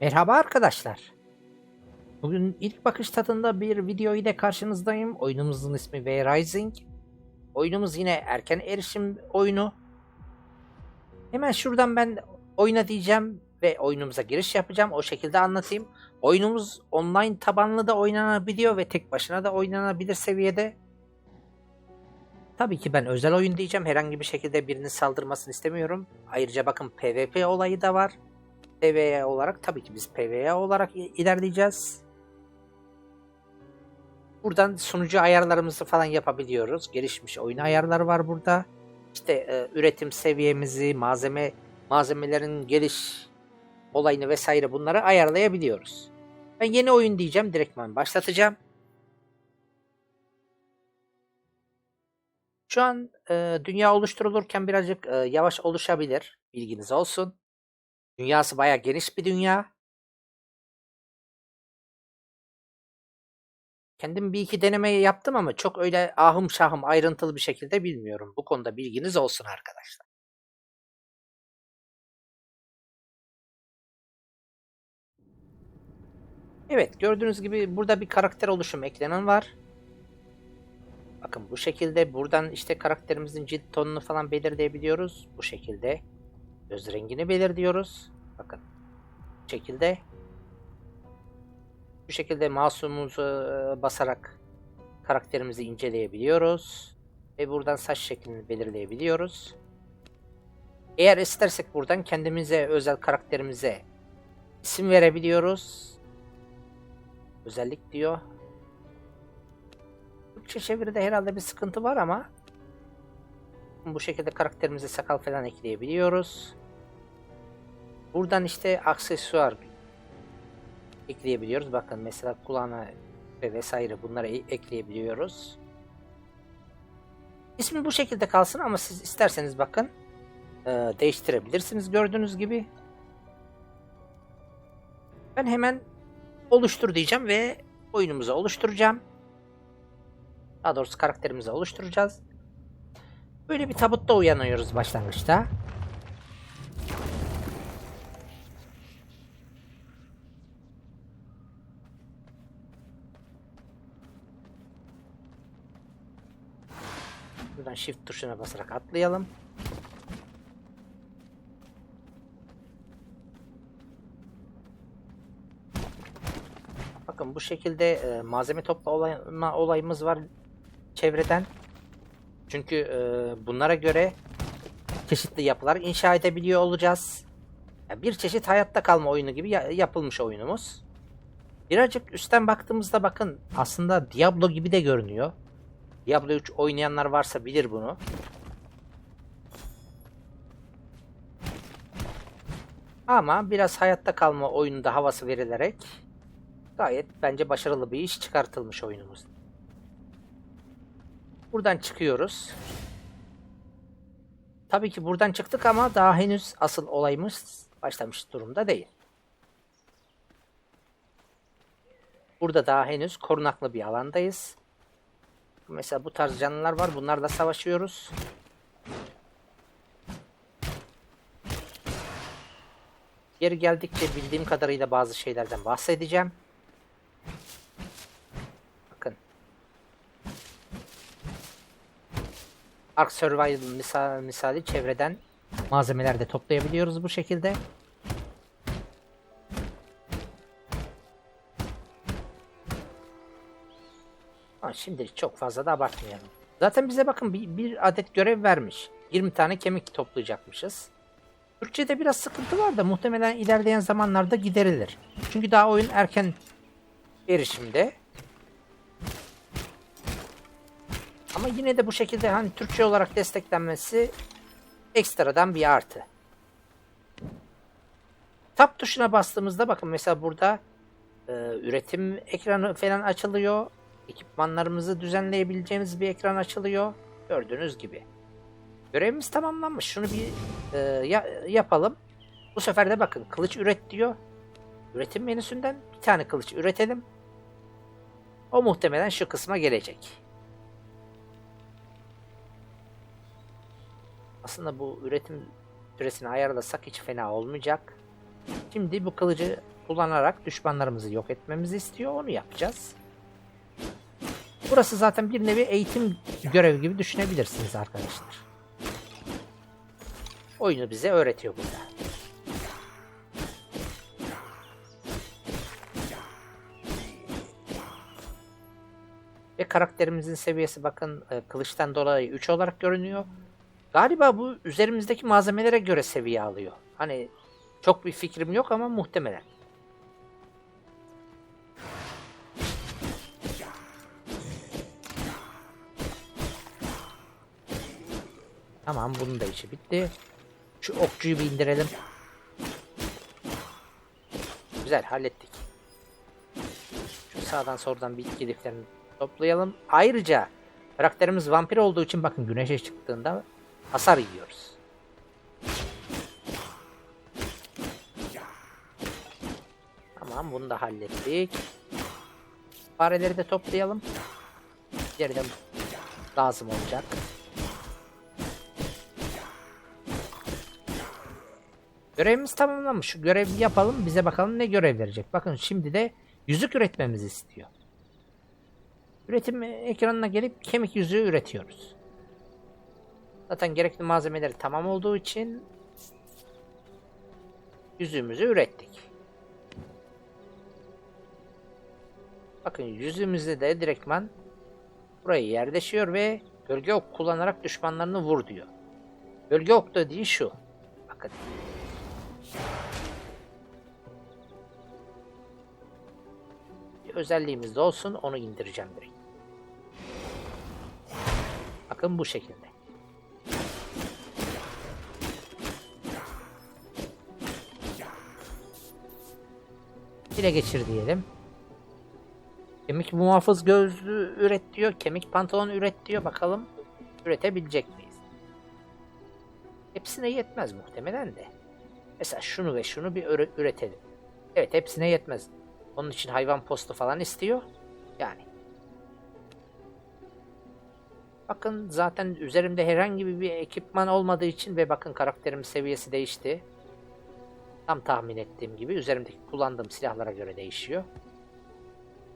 Merhaba arkadaşlar. Bugün ilk bakış tadında bir video ile karşınızdayım. Oyunumuzun ismi V Rising. Oyunumuz yine erken erişim oyunu. Hemen şuradan ben oyna diyeceğim ve oyunumuza giriş yapacağım. O şekilde anlatayım. Oyunumuz online tabanlı da oynanabiliyor ve tek başına da oynanabilir seviyede. Tabii ki ben özel oyun diyeceğim. Herhangi bir şekilde birinin saldırmasını istemiyorum. Ayrıca bakın PvP olayı da var. PvE olarak tabii ki biz PvE olarak ilerleyeceğiz. Buradan sunucu ayarlarımızı falan yapabiliyoruz. Gelişmiş oyun ayarları var burada. İşte e, üretim seviyemizi, malzeme malzemelerin geliş olayını vesaire bunları ayarlayabiliyoruz. Ben yeni oyun diyeceğim. Direktman başlatacağım. Şu an e, dünya oluşturulurken birazcık e, yavaş oluşabilir. Bilginiz olsun. Dünyası bayağı geniş bir dünya. Kendim bir iki deneme yaptım ama çok öyle ahım şahım ayrıntılı bir şekilde bilmiyorum. Bu konuda bilginiz olsun arkadaşlar. Evet gördüğünüz gibi burada bir karakter oluşum eklenen var. Bakın bu şekilde buradan işte karakterimizin cilt tonunu falan belirleyebiliyoruz. Bu şekilde göz rengini belirliyoruz. Bakın bu şekilde bu şekilde mouse'umuzu e, basarak karakterimizi inceleyebiliyoruz. Ve buradan saç şeklini belirleyebiliyoruz. Eğer istersek buradan kendimize özel karakterimize isim verebiliyoruz. Özellik diyor. Türkçe çeviride herhalde bir sıkıntı var ama bu şekilde karakterimize sakal falan ekleyebiliyoruz. Buradan işte aksesuar ekleyebiliyoruz. Bakın mesela kulağına ve vesaire bunları e- ekleyebiliyoruz. İsmi bu şekilde kalsın ama siz isterseniz bakın e, değiştirebilirsiniz gördüğünüz gibi. Ben hemen oluştur diyeceğim ve oyunumuzu oluşturacağım. Daha doğrusu karakterimizi oluşturacağız. Böyle bir tabutta uyanıyoruz başlangıçta. Shift tuşuna basarak atlayalım. Bakın bu şekilde e, malzeme toplama olayımız var çevreden. Çünkü e, bunlara göre çeşitli yapılar inşa edebiliyor olacağız. Ya bir çeşit hayatta kalma oyunu gibi ya- yapılmış oyunumuz. Birazcık üstten baktığımızda bakın aslında Diablo gibi de görünüyor. Diablo 3 oynayanlar varsa bilir bunu. Ama biraz hayatta kalma oyununda havası verilerek gayet bence başarılı bir iş çıkartılmış oyunumuz. Buradan çıkıyoruz. Tabii ki buradan çıktık ama daha henüz asıl olayımız başlamış durumda değil. Burada daha henüz korunaklı bir alandayız. Mesela bu tarz canlılar var. Bunlarla savaşıyoruz. Geri geldikçe bildiğim kadarıyla bazı şeylerden bahsedeceğim. Bakın. Ark Survival misal, misali çevreden malzemeler de toplayabiliyoruz bu şekilde. Ama şimdilik çok fazla da abartmayalım. Zaten bize bakın bir, bir adet görev vermiş. 20 tane kemik toplayacakmışız. Türkçe'de biraz sıkıntı var da muhtemelen ilerleyen zamanlarda giderilir. Çünkü daha oyun erken erişimde. Ama yine de bu şekilde hani Türkçe olarak desteklenmesi ekstradan bir artı. Tab tuşuna bastığımızda bakın mesela burada e, üretim ekranı falan açılıyor. Ekipmanlarımızı düzenleyebileceğimiz bir ekran açılıyor. Gördüğünüz gibi. Görevimiz tamamlanmış. Şunu bir e, ya- yapalım. Bu sefer de bakın kılıç üret diyor. Üretim menüsünden bir tane kılıç üretelim. O muhtemelen şu kısma gelecek. Aslında bu üretim süresini ayarlasak hiç fena olmayacak. Şimdi bu kılıcı kullanarak düşmanlarımızı yok etmemizi istiyor. Onu yapacağız. Burası zaten bir nevi eğitim görevi gibi düşünebilirsiniz arkadaşlar. Oyunu bize öğretiyor burada. Ve karakterimizin seviyesi bakın e, kılıçtan dolayı 3 olarak görünüyor. Galiba bu üzerimizdeki malzemelere göre seviye alıyor. Hani çok bir fikrim yok ama muhtemelen. Tamam bunun da işi bitti. Şu okçuyu bir indirelim. Güzel hallettik. Şu sağdan soldan bitki liflerini toplayalım. Ayrıca karakterimiz vampir olduğu için bakın güneşe çıktığında hasar yiyoruz. Tamam bunu da hallettik. Fareleri de toplayalım. Geriden lazım olacak. Görevimiz tamamlanmış. Şu görevi yapalım. Bize bakalım ne görev verecek. Bakın şimdi de yüzük üretmemizi istiyor. Üretim ekranına gelip kemik yüzüğü üretiyoruz. Zaten gerekli malzemeleri tamam olduğu için yüzüğümüzü ürettik. Bakın yüzüğümüzde de direktman burayı yerleşiyor ve gölge ok kullanarak düşmanlarını vur diyor. Gölge ok dediği şu. Bakın. Bir özelliğimiz de olsun onu indireceğim direkt. Bakın bu şekilde. Dile geçir diyelim. Kemik muhafız gözlüğü üret diyor. Kemik pantolon üret diyor. Bakalım üretebilecek miyiz? Hepsine yetmez muhtemelen de. Mesela şunu ve şunu bir üre- üretelim. Evet hepsine yetmez. Onun için hayvan postu falan istiyor. Yani. Bakın zaten üzerimde herhangi bir ekipman olmadığı için ve bakın karakterim seviyesi değişti. Tam tahmin ettiğim gibi üzerimdeki kullandığım silahlara göre değişiyor.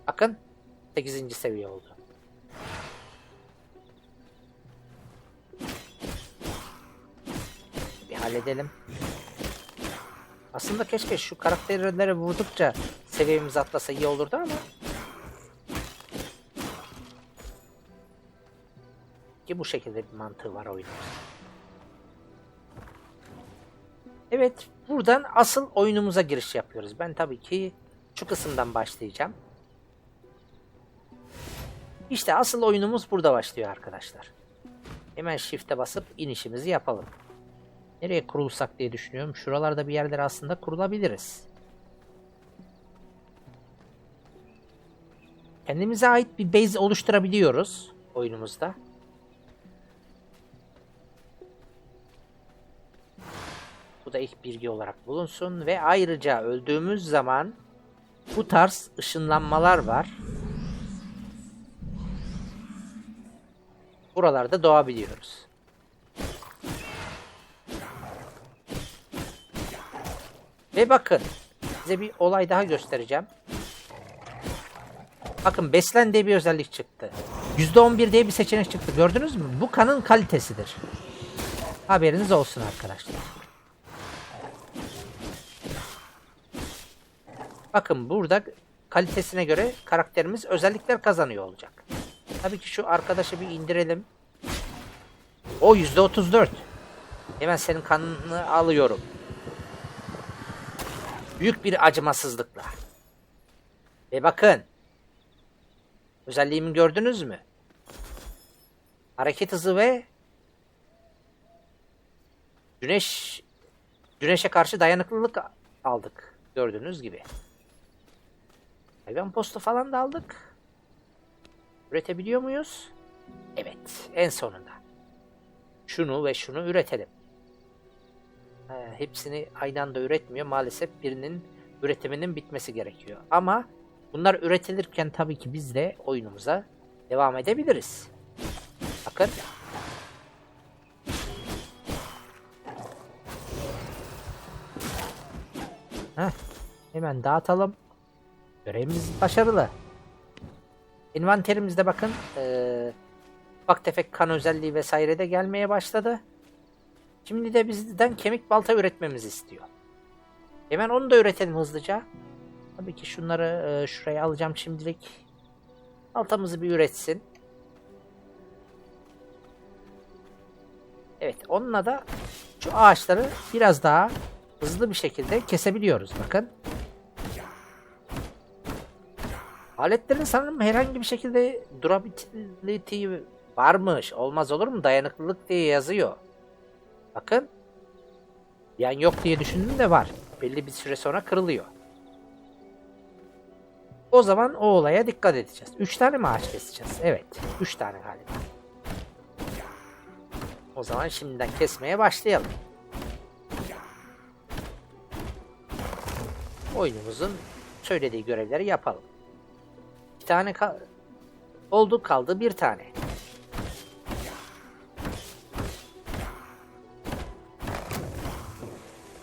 Bakın 8. seviye oldu. Bir halledelim. Aslında keşke şu karakterlere vurdukça seviyemiz atlasa iyi olurdu ama ki bu şekilde bir mantığı var oyunun. Evet, buradan asıl oyunumuza giriş yapıyoruz. Ben tabii ki şu kısımdan başlayacağım. İşte asıl oyunumuz burada başlıyor arkadaşlar. Hemen shift'e basıp inişimizi yapalım. Nereye kurulsak diye düşünüyorum. Şuralarda bir yerlere aslında kurulabiliriz. Kendimize ait bir base oluşturabiliyoruz oyunumuzda. Bu da ilk bilgi olarak bulunsun ve ayrıca öldüğümüz zaman bu tarz ışınlanmalar var. Buralarda doğabiliyoruz. Ve bakın size bir olay daha göstereceğim. Bakın beslen diye bir özellik çıktı. %11 diye bir seçenek çıktı. Gördünüz mü? Bu kanın kalitesidir. Haberiniz olsun arkadaşlar. Bakın burada kalitesine göre karakterimiz özellikler kazanıyor olacak. Tabii ki şu arkadaşı bir indirelim. O %34. Hemen senin kanını alıyorum. Büyük bir acımasızlıkla. Ve bakın. Özelliğimi gördünüz mü? Hareket hızı ve güneş güneşe karşı dayanıklılık aldık. Gördüğünüz gibi. Hayvan postu falan da aldık. Üretebiliyor muyuz? Evet. En sonunda. Şunu ve şunu üretelim. Ee, hepsini aynı anda üretmiyor. Maalesef birinin üretiminin bitmesi gerekiyor. Ama bunlar üretilirken tabii ki biz de oyunumuza devam edebiliriz. Bakın. Heh. Hemen dağıtalım. Görevimiz başarılı. Envanterimizde bakın eee ufak tefek kan özelliği vesaire de gelmeye başladı. Şimdi de bizden kemik balta üretmemizi istiyor. Hemen onu da üretelim hızlıca. Tabii ki şunları eee, şuraya alacağım şimdilik. Baltamızı bir üretsin. Evet onunla da şu ağaçları biraz daha hızlı bir şekilde kesebiliyoruz bakın. Aletlerin sanırım herhangi bir şekilde durability varmış. Olmaz olur mu? Dayanıklılık diye yazıyor. Bakın. Yani yok diye düşündüm de var. Belli bir süre sonra kırılıyor. O zaman o olaya dikkat edeceğiz. 3 tane mi ağaç keseceğiz? Evet. 3 tane galiba. O zaman şimdiden kesmeye başlayalım. Oyunumuzun söylediği görevleri yapalım. Bir tane kal oldu kaldı bir tane.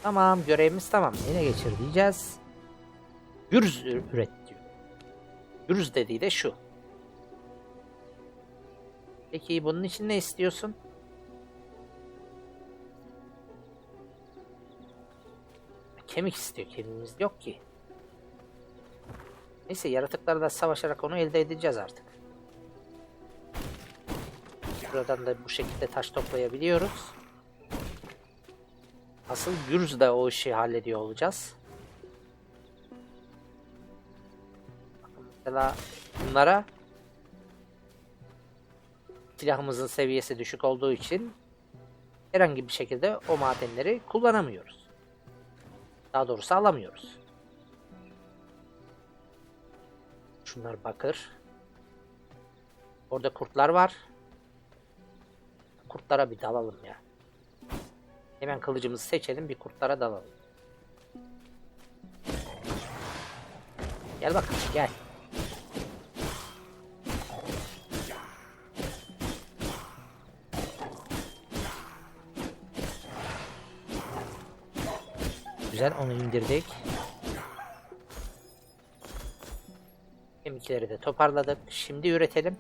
Tamam görevimiz tamam. Yine geçir diyeceğiz. Gürz üret diyor. Gürz dediği de şu. Peki bunun için ne istiyorsun? Kemik istiyor. Kemiğimiz yok ki. Neyse yaratıklarla savaşarak onu elde edeceğiz artık. Buradan da bu şekilde taş toplayabiliyoruz. Asıl Gürz de o işi hallediyor olacağız. Mesela bunlara silahımızın seviyesi düşük olduğu için herhangi bir şekilde o madenleri kullanamıyoruz. Daha doğrusu alamıyoruz. Şunlar bakır. Orada kurtlar var. Kurtlara bir dalalım ya. Hemen kılıcımızı seçelim bir kurtlara dalalım. Gel bak gel. Güzel onu indirdik. Kemikleri de toparladık. Şimdi üretelim.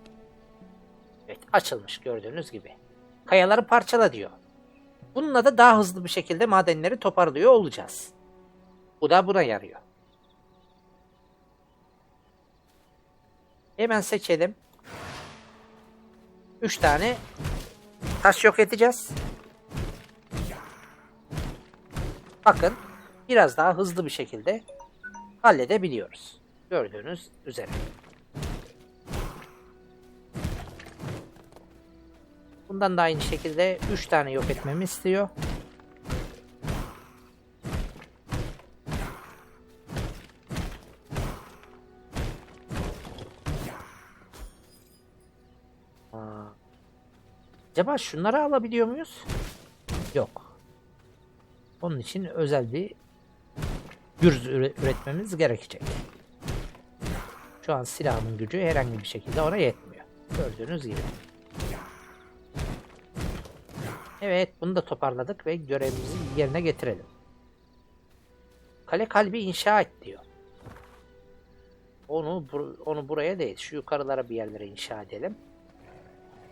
Evet açılmış gördüğünüz gibi. Kayaları parçala diyor. Bununla da daha hızlı bir şekilde madenleri toparlıyor olacağız. Bu da buna yarıyor. Hemen seçelim. 3 tane taş yok edeceğiz. Bakın biraz daha hızlı bir şekilde halledebiliyoruz. Gördüğünüz üzere. Bundan da aynı şekilde 3 tane yok etmemi istiyor. Aa. Acaba şunları alabiliyor muyuz? Yok. Onun için özel bir gürz üre- üretmemiz gerekecek. Şu an silahımın gücü herhangi bir şekilde ona yetmiyor. Gördüğünüz gibi. Evet bunu da toparladık ve görevimizi yerine getirelim. Kale kalbi inşa et diyor. Onu onu buraya değil şu yukarılara bir yerlere inşa edelim.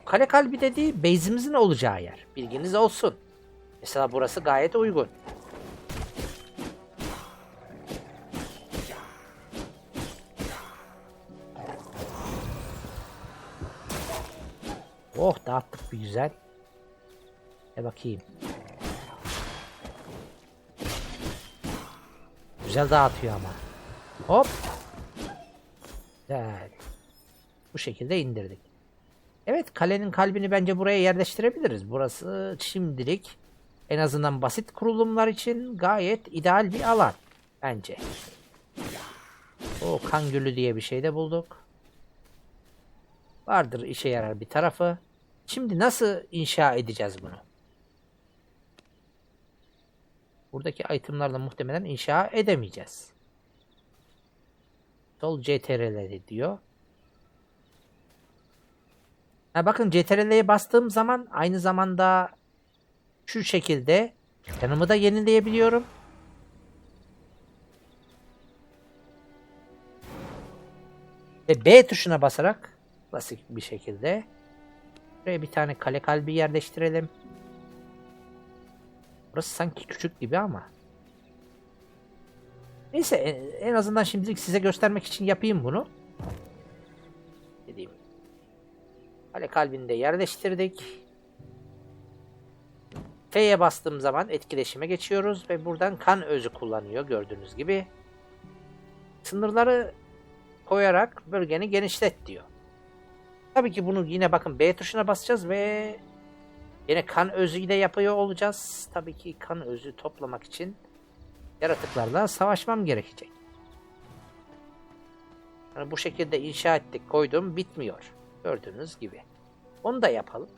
Kale kalbi dediği base'imizin olacağı yer. Bilginiz olsun. Mesela burası gayet uygun. Oh dağıttık bir güzel. E bakayım. Güzel dağıtıyor ama. Hop. Güzel. Bu şekilde indirdik. Evet kalenin kalbini bence buraya yerleştirebiliriz. Burası şimdilik en azından basit kurulumlar için gayet ideal bir alan. Bence. O kan gülü diye bir şey de bulduk. Vardır işe yarar bir tarafı. Şimdi nasıl inşa edeceğiz bunu? Buradaki itemlarla muhtemelen inşa edemeyeceğiz. Sol CTRL'leri diyor. Ha bakın CTRL'ye bastığım zaman aynı zamanda şu şekilde yanımı da yenileyebiliyorum. Ve B tuşuna basarak klasik bir şekilde Buraya bir tane kale kalbi yerleştirelim. Burası sanki küçük gibi ama. Neyse en- azından şimdilik size göstermek için yapayım bunu. Dediğim. Kale kalbini de yerleştirdik. F'ye bastığım zaman etkileşime geçiyoruz ve buradan kan özü kullanıyor gördüğünüz gibi. Sınırları koyarak bölgeni genişlet diyor. Tabii ki bunu yine bakın B tuşuna basacağız ve yine kan özü ile yapıyor olacağız. Tabii ki kan özü toplamak için yaratıklarla savaşmam gerekecek. Yani bu şekilde inşa ettik, koydum, bitmiyor. Gördüğünüz gibi. Onu da yapalım.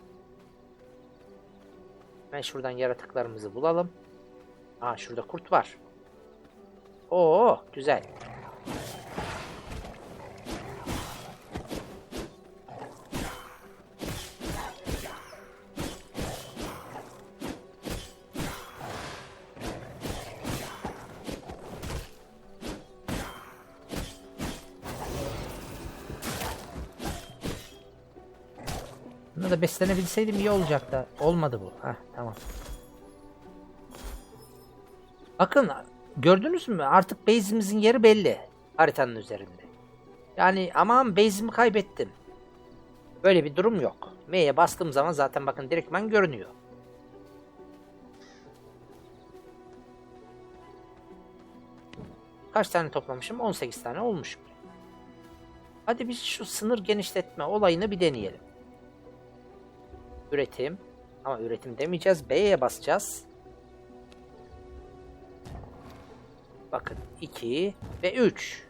Ben şuradan yaratıklarımızı bulalım. Aa şurada kurt var. Oo güzel. Buna da beslenebilseydim iyi olacaktı. Olmadı bu. Heh, tamam. Bakın gördünüz mü? Artık base'imizin yeri belli. Haritanın üzerinde. Yani aman base'imi kaybettim. Böyle bir durum yok. M'ye bastığım zaman zaten bakın direktman görünüyor. Kaç tane toplamışım? 18 tane olmuş. Hadi biz şu sınır genişletme olayını bir deneyelim. Üretim. Ama üretim demeyeceğiz. B'ye basacağız. Bakın 2 ve 3.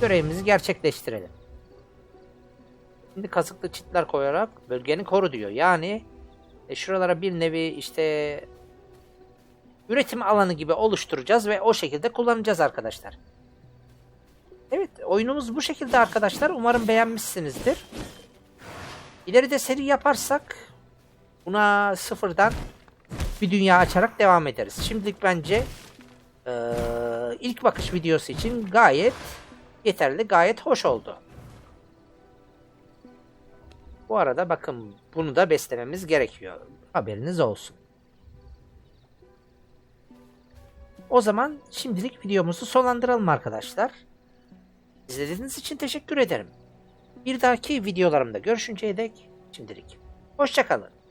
Görevimizi gerçekleştirelim. Şimdi kasıklı çitler koyarak bölgeni koru diyor. Yani e, şuralara bir nevi işte üretim alanı gibi oluşturacağız ve o şekilde kullanacağız arkadaşlar. Evet oyunumuz bu şekilde arkadaşlar. Umarım beğenmişsinizdir. İleride seri yaparsak buna sıfırdan bir dünya açarak devam ederiz. Şimdilik bence eee, ilk bakış videosu için gayet yeterli, gayet hoş oldu. Bu arada bakın bunu da beslememiz gerekiyor. Haberiniz olsun. O zaman şimdilik videomuzu sonlandıralım arkadaşlar. İzlediğiniz için teşekkür ederim. Bir dahaki videolarımda görüşünceye dek şimdilik. Hoşçakalın.